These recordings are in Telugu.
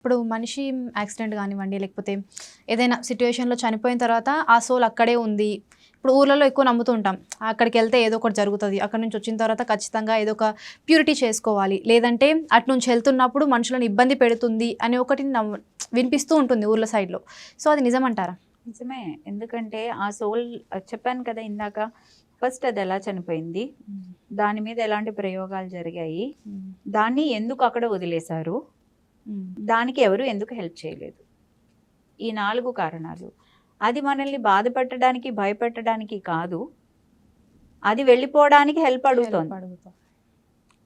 ఇప్పుడు మనిషి యాక్సిడెంట్ కానివ్వండి లేకపోతే ఏదైనా సిచ్యువేషన్లో చనిపోయిన తర్వాత ఆ సోల్ అక్కడే ఉంది. ఇప్పుడు ఊర్లలో ఎక్కువ నమ్ముతూ ఉంటాం. అక్కడికి వెళ్తే ఏదో ఒకటి జరుగుతుంది. అక్కడ నుంచి వచ్చిన తర్వాత ఖచ్చితంగా ఏదో ఒక ప్యూరిటీ చేసుకోవాలి. లేదంటే అటు నుంచి వెళ్తున్నప్పుడు మనుషులను ఇబ్బంది పెడుతుంది అని ఒకటి నమ్ము వినిపిస్తూ ఉంటుంది ఊర్ల సైడ్లో. సో అది నిజమంటారా? నిజమే. ఎందుకంటే ఆ సోల్ చెప్పాను కదా ఇందాక ఫస్ట్ అది ఎలా చనిపోయింది? దాని మీద ఎలాంటి ప్రయోగాలు జరిగాయి? దాన్ని ఎందుకు అక్కడ వదిలేశారు? దానికి ఎవరు ఎందుకు హెల్ప్ చేయలేదు? ఈ నాలుగు కారణాలు. అది మనల్ని బాధ పెట్టడానికి భయపెట్టడానికి కాదు. అది వెళ్ళిపోవడానికి హెల్ప్ అడుగుతోంది. అడుగుతా.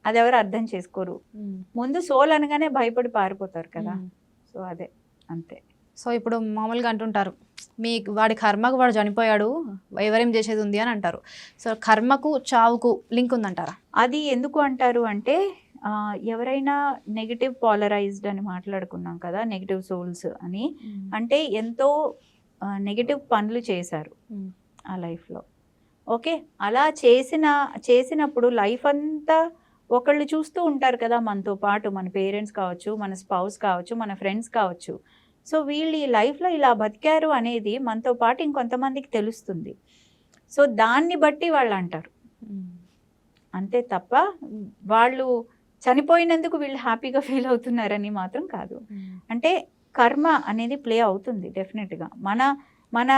అది ఎవరు అర్థం చేసుకోరు. ఉమ్. ముందు సోల్ అనగానే భయపడి పారిపోతారు కదా. ఉమ్. సో అదే. అంతే. సో ఇప్పుడు మామూలుగా అంటుంటారు మీ వాడి కర్మకు వాడు చనిపోయాడు ఎవరేం చేసేది ఉంది అని అంటారు. సో కర్మకు చావుకు లింక్ ఉందంటారా? అది ఎందుకు అంటారు అంటే ఎవరైనా నెగిటివ్ పాలరైజ్డ్ అని మాట్లాడుకున్నాం కదా నెగిటివ్ సోల్స్ అని. అంటే ఎంతో నెగిటివ్ పనులు చేశారు. ఆ లైఫ్లో ఓకే అలా చేసిన చేసినప్పుడు లైఫ్ అంతా ఒకళ్ళు చూస్తూ ఉంటారు కదా మనతో పాటు మన పేరెంట్స్ కావచ్చు మన స్పౌస్ కావచ్చు మన ఫ్రెండ్స్ కావచ్చు. సో వీళ్ళు ఈ లైఫ్లో ఇలా బతికారు అనేది మనతో పాటు ఇంకొంతమందికి తెలుస్తుంది. సో దాన్ని బట్టి వాళ్ళు అంటారు. అంతే తప్ప వాళ్ళు చనిపోయినందుకు వీళ్ళు హ్యాపీగా ఫీల్ అవుతున్నారని మాత్రం కాదు ఉమ్. అంటే కర్మ అనేది ప్లే అవుతుంది డెఫినెట్గా మన మన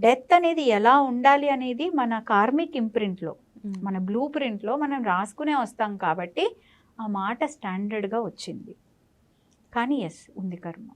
డెత్ అనేది ఎలా ఉండాలి అనేది మన కార్మిక్ ఇంప్రింట్లో ఉమ్. మన బ్లూ ప్రింట్లో మనం రాసుకునే వస్తాం కాబట్టి ఆ మాట స్టాండర్డ్గా వచ్చింది కానీ ఎస్ ఉంది కర్మ